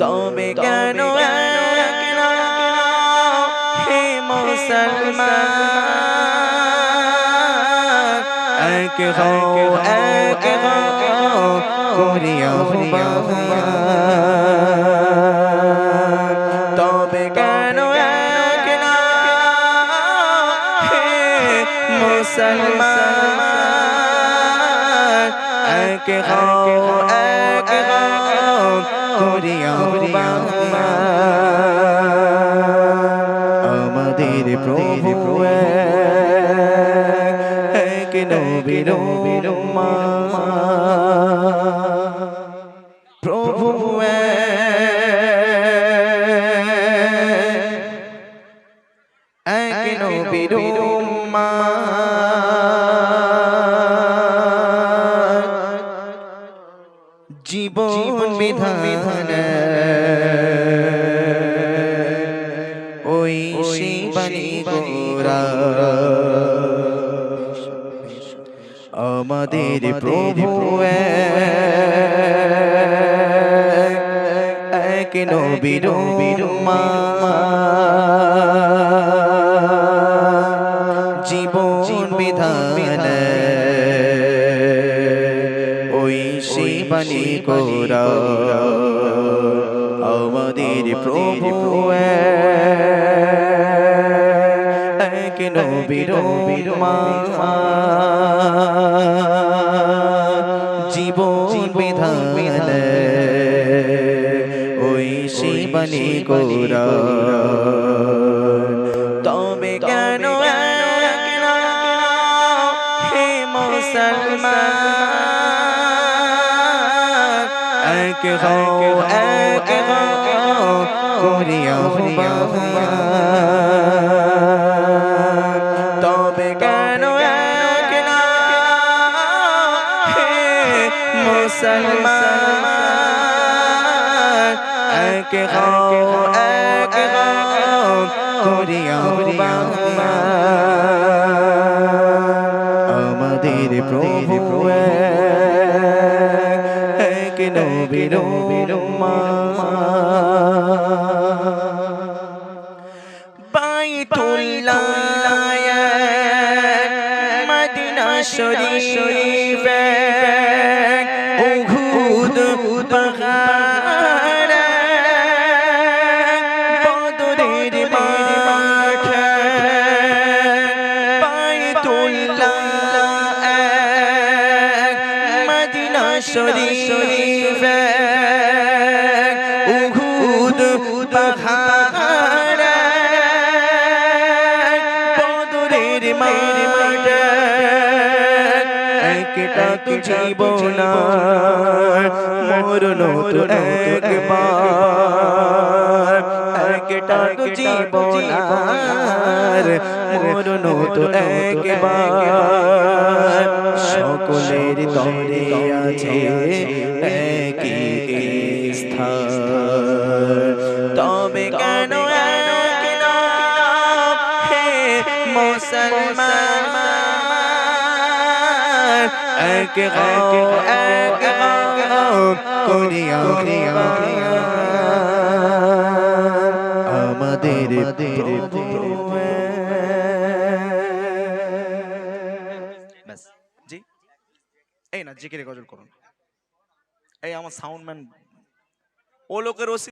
তবে কেন হে মুসলমান এক হও এক হও করিয়া তবে কেন একলা হে মুসলমান এক হও এক হও করিয়া আমাদের প্রভু এক নবীর প্রভু এক নবীর বিধান ওই শিবানী গোরা। আমাদের প্রভু এক নবীর মা জীবন বিধান শিবানী গোরা আমাদের প্রভু এক নবীর জীবন বিধান ওই শিবানী গোরা তবে কেন হে মুসলমান। এক হও এক হও করিয়া তবে কেন মুসলমান? এক হও করিয়া আমাদের প্রভু এক নবীর বাইতুল্লাহ মদিনা শরীফ উহুদ শরীফ উহুদ পাহাড় বদরের মাঠ একটা তো জীবন মরণ তো একবার। একটা তো জীবন মরণ তো একবার। সকলের তরে আছে একই স্থান। তবে কেন মুসলমান এক গাও এক গাও করিয়া আমাদের ব্যাস এই না জিকিরে গজল করুন এই আমার সাউন্ড ম্যান ও লোকের ওসি